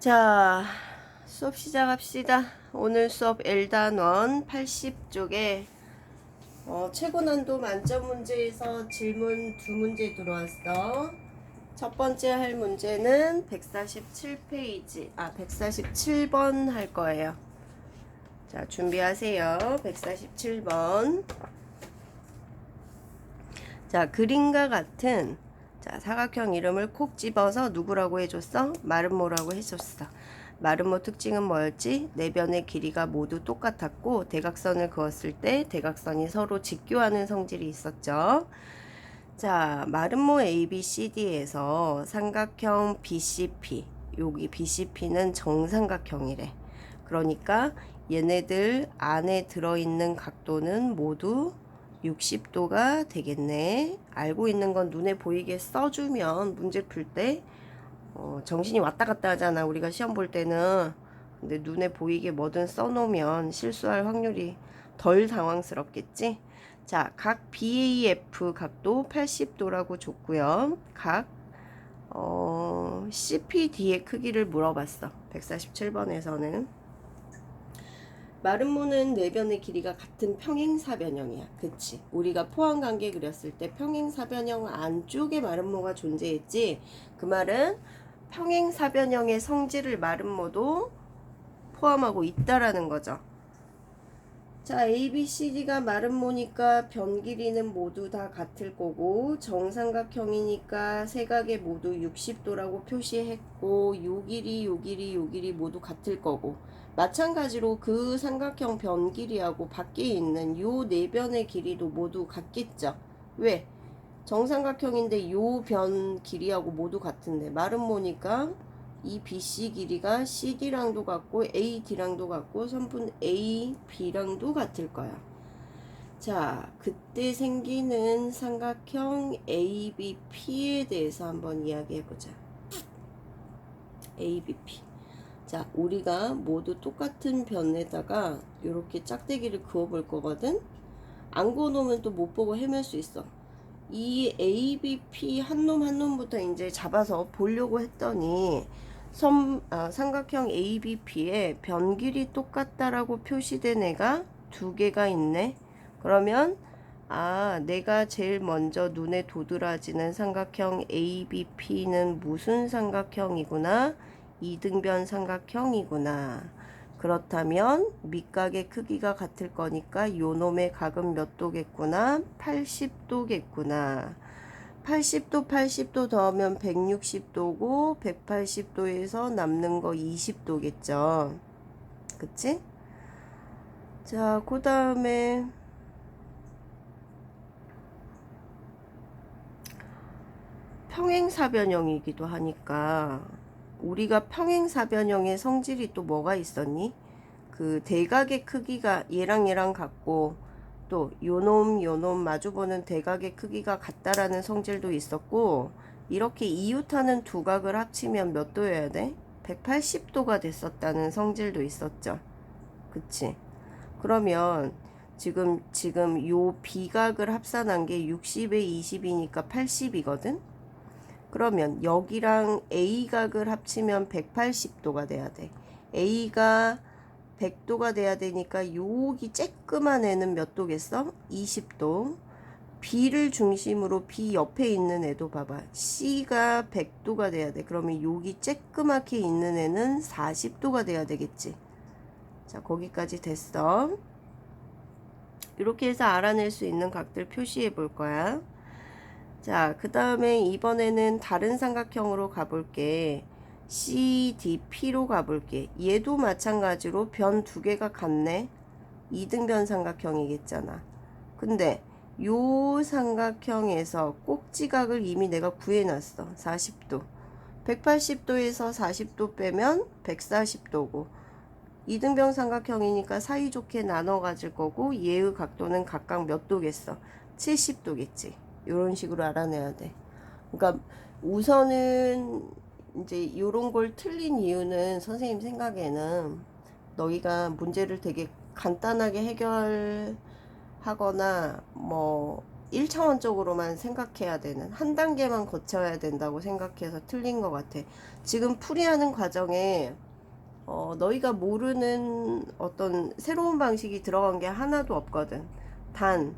자, 수업 시작합시다. 오늘 수업 L단원 80쪽에 어, 최고 난도 만점 문제에서 질문 두 문제 들어왔어. 첫 번째 할 문제는 147페이지, 아, 147번 할 거예요. 자, 준비하세요. 147번. 자, 그림과 같은 자, 사각형 이름을 콕 집어서 누구라고 해줬어? 마름모라고 해줬어. 마름모 특징은 뭐였지? 내변의 길이가 모두 똑같았고 대각선을 그었을 때 대각선이 서로 직교하는 성질이 있었죠. 자, 마름모 ABCD에서 삼각형 BCP, 여기 BCP는 정삼각형이래. 그러니까 얘네들 안에 들어있는 각도는 모두 60도가 되겠네. 알고 있는 건 눈에 보이게 써주면 문제 풀때 어, 정신이 왔다 갔다 하잖아. 우리가 시험 볼 때는. 근데 눈에 보이게 뭐든 써놓으면 실수할 확률이 덜 당황스럽겠지? 자, 각 BAF 각도 80도라고 줬고요. 각 어, CPD의 크기를 물어봤어. 147번에서는. 마름모는 내변의 길이가 같은 평행사변형이야. 그치? 우리가 포항관계 그렸을 때 평행사변형 안쪽에 마름모가 존재했지. 그 말은 평행사변형의 성질을 마름모도 포함하고 있다라는 거죠. 자, A, B, C, D가 마름모니까 변 길이는 모두 다 같을 거고 정삼각형이니까 세 각에 모두 60도라고 표시했고 요 길이, 요 길이, 요 길이 모두 같을 거고 마찬가지로 그 삼각형 변 길이하고 밖에 있는 요 네 변의 길이도 모두 같겠죠. 왜? 정삼각형인데 요 변 길이하고 모두 같은데 마름모니까 이 BC 길이가 CD랑도 같고 AD랑도 같고 선분 AB랑도 같을 거야. 자, 그때 생기는 삼각형 ABP에 대해서 한번 이야기해 보자. ABP. 자, 우리가 모두 똑같은 변에다가 이렇게 짝대기를 그어 볼 거거든. 안 그어 놓으면 또 못 보고 헤맬 수 있어. 이 ABP 한 놈 한 놈부터 이제 잡아서 보려고 했더니 섬, 아, 삼각형 ABP에 변 길이 똑같다라고 표시된 애가 두 개가 있네. 그러면 아, 내가 제일 먼저 눈에 도드라지는 삼각형 ABP는 무슨 삼각형이구나? 이등변 삼각형이구나. 그렇다면 밑각의 크기가 같을 거니까 요 놈의 각은 몇 도겠구나? 80도겠구나. 80도 80도 더하면 160도고 180도에서 남는 거 20도겠죠. 그치? 자, 그 다음에 평행사변형이기도 하니까 우리가 평행사변형의 성질이 또 뭐가 있었니? 그 대각의 크기가 얘랑 얘랑 같고 또 요놈 요놈 마주보는 대각의 크기가 같다라는 성질도 있었고 이렇게 이웃하는 두 각을 합치면 몇 도여야 돼? 180도가 됐었다는 성질도 있었죠. 그치? 그러면 지금 지금 요 비각을 합산한 게 60에 20이니까 80이거든. 그러면 여기랑 A각을 합치면 180도가 돼야 돼. A가 100도가 돼야 되니까 여기 쬐끄만 애는 몇 도겠어? 20도. B를 중심으로 B 옆에 있는 애도 봐봐. C가 100도가 돼야 돼. 그러면 여기 쬐끄맣게 있는 애는 40도가 돼야 되겠지. 자, 거기까지 됐어. 이렇게 해서 알아낼 수 있는 각들 표시해 볼 거야. 자, 그 다음에 이번에는 다른 삼각형으로 가볼게. CDP로 가볼게. 얘도 마찬가지로 변 두 개가 같네. 이등변 삼각형이겠잖아. 근데 요 삼각형에서 꼭지각을 이미 내가 구해놨어. 40도. 180도에서 40도 빼면 140도고 이등변 삼각형이니까 사이좋게 나눠 가질 거고 얘의 각도는 각각 몇 도겠어? 70도겠지. 이런 식으로 알아내야 돼. 그러니까 우선은 이제 요런 걸 틀린 이유는 선생님 생각에는 너희가 문제를 되게 간단하게 해결하거나 뭐 1차원적으로만 생각해야 되는 한 단계만 거쳐야 된다고 생각해서 틀린 것 같아. 지금 풀이하는 과정에 어, 너희가 모르는 어떤 새로운 방식이 들어간 게 하나도 없거든. 단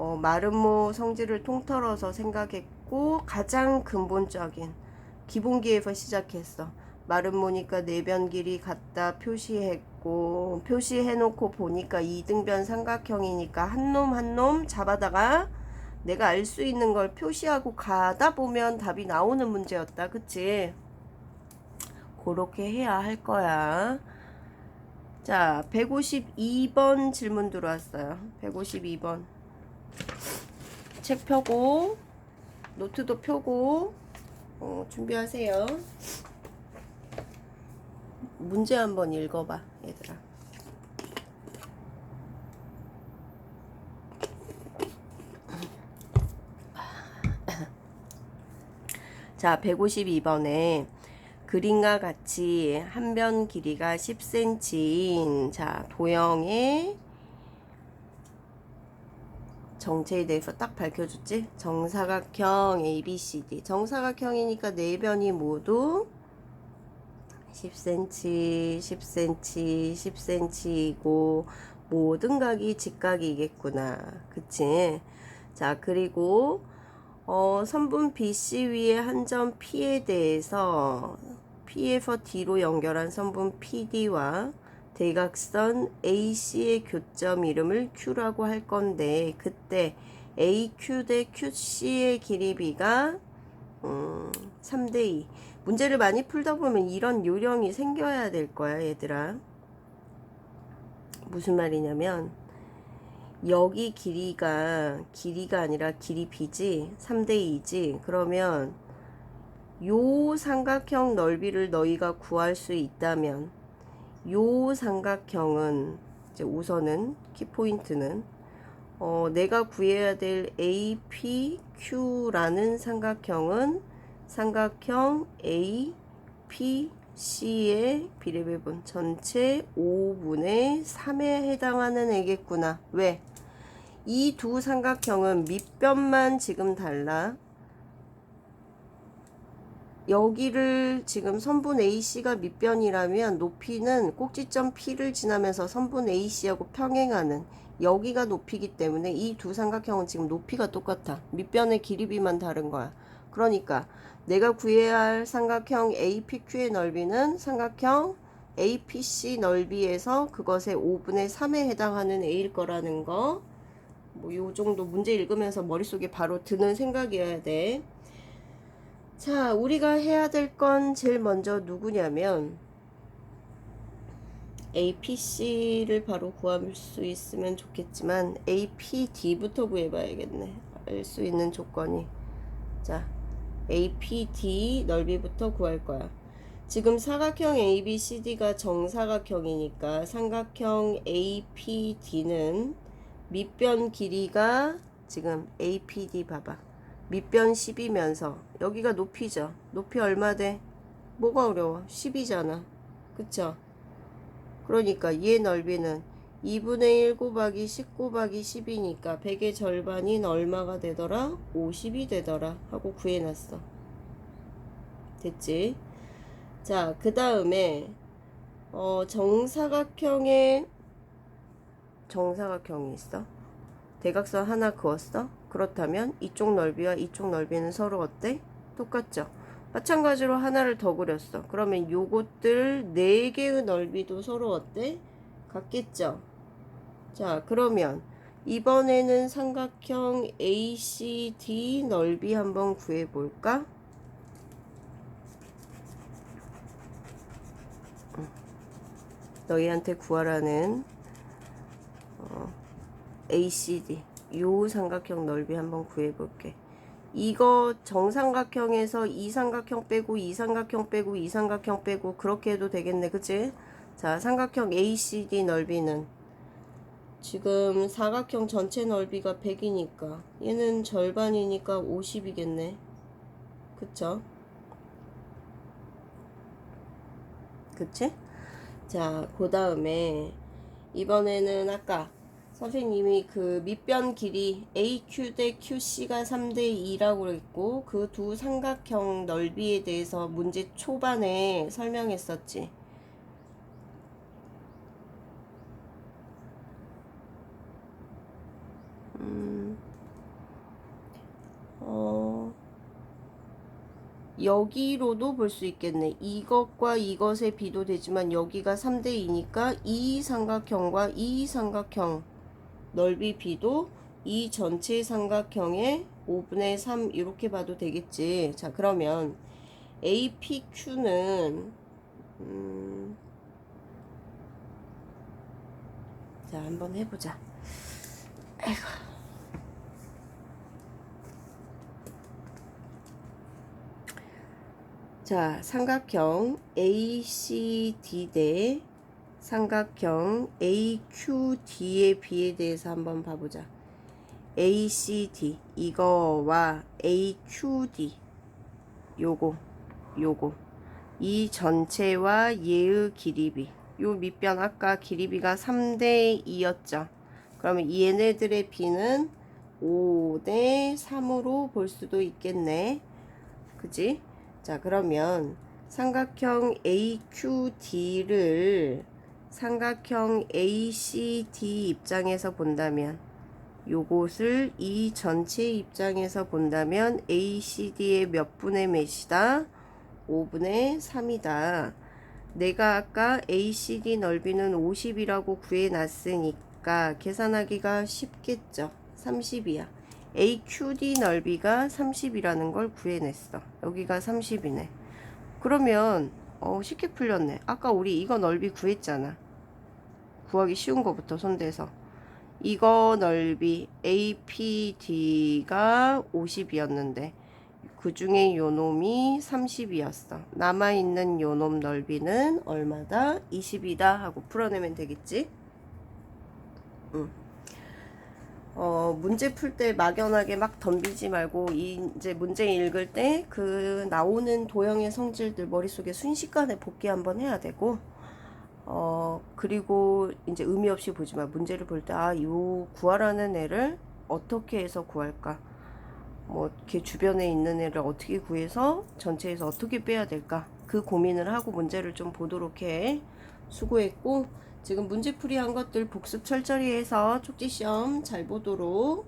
어, 마름모 성질을 통틀어서 생각했고 가장 근본적인 기본기에서 시작했어. 마름모니까 내변 길이 같다 표시했고 표시해놓고 보니까 이등변 삼각형이니까 한 놈 한 놈 잡아다가 내가 알 수 있는 걸 표시하고 가다 보면 답이 나오는 문제였다. 그치? 그렇게 해야 할 거야. 자, 152번 질문 들어왔어요. 152번. 책 펴고, 노트도 펴고, 어, 준비하세요. 문제 한번 읽어봐, 얘들아. 자, 152번에 그림과 같이 한 변 길이가 10cm인 자, 도형의 정체에 대해서 딱 밝혀줬지? 정사각형 ABCD. 정사각형이니까 네 변이 모두 10cm, 10cm, 10cm이고 모든 각이 직각이겠구나. 그치? 자, 그리고 어, 선분 BC 위에 한 점 P에 대해서 P에서 D로 연결한 선분 PD와 대각선 AC의 교점 이름을 Q라고 할 건데 그때 AQ 대 QC의 길이비가 음, 3대2 문제를 많이 풀다 보면 이런 요령이 생겨야 될 거야 얘들아. 무슨 말이냐면 여기 길이가 길이가 아니라 길이 b지 3대 2지. 그러면 요 삼각형 넓이를 너희가 구할 수 있다면 요 삼각형은 이제 우선은 키포인트는 어, 내가 구해야 될 APQ라는 삼각형은 삼각형 APC의 비례배분 전체 5분의 3에 해당하는 애겠구나. 왜? 이 두 삼각형은 밑변만 지금 달라. 여기를 지금 선분 AC가 밑변이라면 높이는 꼭지점 P를 지나면서 선분 AC하고 평행하는 여기가 높이기 때문에 이 두 삼각형은 지금 높이가 똑같아. 밑변의 길이비만 다른 거야. 그러니까 내가 구해야 할 삼각형 APQ의 넓이는 삼각형 APC 넓이에서 그것의 5분의 3에 해당하는 A일 거라는 거. 뭐 요 정도 문제 읽으면서 머릿속에 바로 드는 생각이어야 돼. 자, 우리가 해야 될 건 제일 먼저 누구냐면 APC를 바로 구할 수 있으면 좋겠지만 APD부터 구해봐야겠네. 알 수 있는 조건이. 자, APD 넓이부터 구할 거야. 지금 사각형 ABCD가 정사각형이니까 삼각형 APD는 밑변 길이가 지금 APD 봐봐. 밑변 10이면서 여기가 높이죠. 높이 얼마 돼? 뭐가 어려워? 10이잖아. 그쵸? 그러니까 얘 넓이는 2분의 1 곱하기 10 곱하기 10이니까 100의 절반인 얼마가 되더라? 50이 되더라 하고 구해놨어. 됐지? 자, 그 다음에 어, 정사각형의 정사각형이 있어. 대각선 하나 그었어. 그렇다면 이쪽 넓이와 이쪽 넓이는 서로 어때? 똑같죠? 마찬가지로 하나를 더 그렸어. 그러면 요것들 네 개의 넓이도 서로 어때? 같겠죠? 자, 그러면 이번에는 삼각형 ACD 넓이 한번 구해볼까? 너희한테 구하라는 어, ACD 요 삼각형 넓이 한번 구해볼게. 이거 정삼각형에서 이 삼각형 빼고 이 삼각형 빼고 이 삼각형 빼고 그렇게 해도 되겠네 그치? 자 삼각형 ACD 넓이는 지금 사각형 전체 넓이가 100이니까 얘는 절반이니까 50이겠네 그쵸? 그치? 자그 다음에 이번에는 아까 선생님이 그 밑변 길이 AQ 대 QC가 3대 2라고 그랬고 그 두 삼각형 넓이에 대해서 문제 초반에 설명했었지. 음, 어, 여기로도 볼 수 있겠네. 이것과 이것의 비도 되지만 여기가 3대 2니까 이 삼각형과 이 삼각형 넓이 비도 이 전체 삼각형의 5분의 3 이렇게 봐도 되겠지. 자, 그러면 APQ는 음, 자, 한번 해 보자. 아이고. 자, 삼각형 ACD 대 삼각형 AQD의 비에 대해서 한번 봐보자. ACD 이거와 AQD 요거 요거 이 전체와 얘의 길이비 요 밑변 아까 길이비가 3대 2였죠. 그러면 얘네들의 비는 5대 3으로 볼 수도 있겠네. 그지? 자, 그러면 삼각형 AQD를 삼각형 ACD 입장에서 본다면 요것을 이 전체 입장에서 본다면 ACD의 몇 분의 몇이다? 5분의 3이다. 내가 아까 ACD 넓이는 50이라고 구해놨으니까 계산하기가 쉽겠죠. 30이야. AQD 넓이가 30이라는 걸 구해냈어. 여기가 30이네. 그러면 어, 쉽게 풀렸네. 아까 우리 이거 넓이 구했잖아. 구하기 쉬운 거부터 손대서. 이거 넓이 APD가 50이었는데 그 중에 요 놈이 30이었어. 남아있는 요 놈 넓이는 얼마다? 20이다 하고 풀어내면 되겠지? 응. 어, 문제 풀 때 막연하게 막 덤비지 말고 이 이제 문제 읽을 때 그 나오는 도형의 성질들 머릿속에 순식간에 복기 한번 해야 되고 어, 그리고 이제 의미 없이 보지 마. 문제를 볼 때, 아, 요 구하라는 애를 어떻게 해서 구할까? 뭐, 걔 주변에 있는 애를 어떻게 구해서 전체에서 어떻게 빼야 될까? 그 고민을 하고 문제를 좀 보도록 해. 수고했고, 지금 문제풀이 한 것들 복습 철저히 해서 쪽지시험 잘 보도록